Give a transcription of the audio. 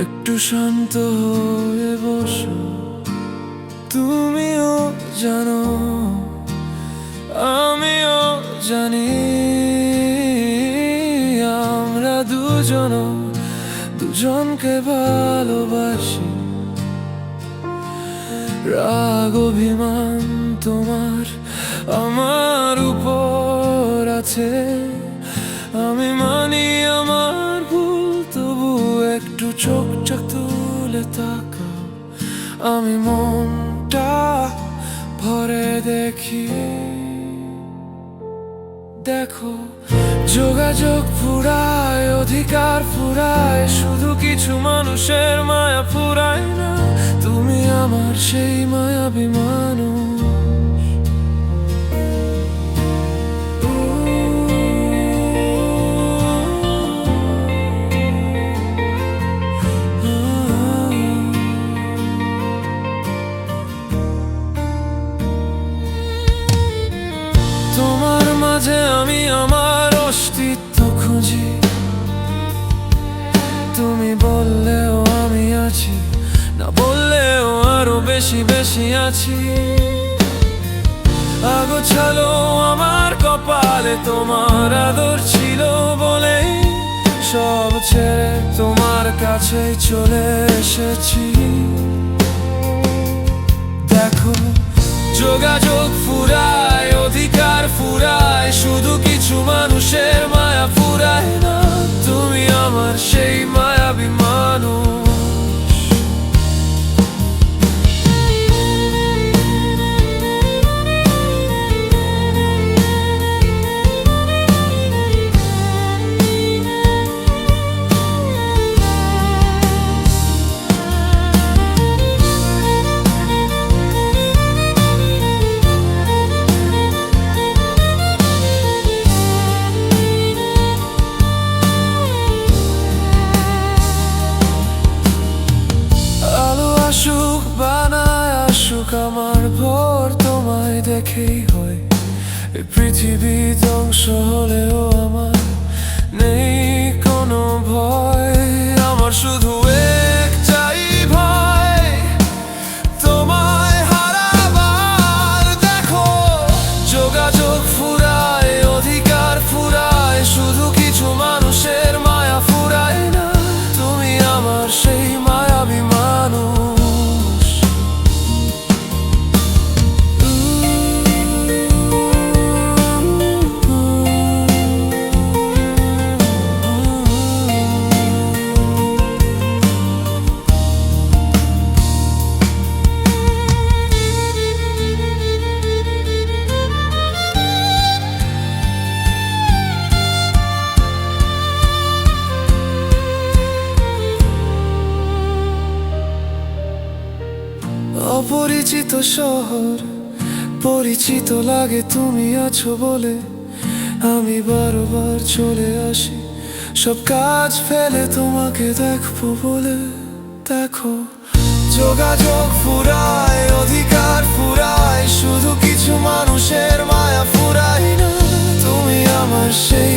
একটু শান্ত হয়ে বসো। তুমিও জানো, আমিও জানি, আমরা দুজন দুজনকে ভালোবাসি। রাগ, অভিমান তোমার আমার উপর আছে। আমি মানি চোখ তুলে তাকাও। আমি মনটা ভরে দেখি। দেখো, যোগাযোগ ফুরায়, অধিকার ফুরায়, শুধু কিছু মানুষের মায়া ফুরায় না। তুমি আমার সেই মায়াবী মানুষ। তোমার মাঝে আমি আমার অস্তিত্ব খুঁজি। তুমি বললেও আমি আছি, না বললেও আরও বেশি বেশি আছি। আগোছালো আমার কপালে তোমার আদর ছিল বলে সব ছেড়ে তোমার কাছে চলে এসেছি। দেখো, যোগাযোগ অধিকার ফুরায় শুধু কিছু মানুষের মায়া ফুরায় না তুমি আমার সেই আমার ভোর তোমায় দেখেই হয়। এই পৃথিবী ধ্বংস হলেও আমার নেই কোনো ভয়। অপরিচিত শহর, পরিচিত লাগে তুমি আছো বলে। আমি বারবার চলে আসি, সব কাজ ফেলে তোমাকে দেখব বলে। দেখো, যোগাযোগ ফুরায়, অধিকার ফুরায়, শুধু কিছু মানুষের মায়া ফুরায় না। তুমি আমার সেই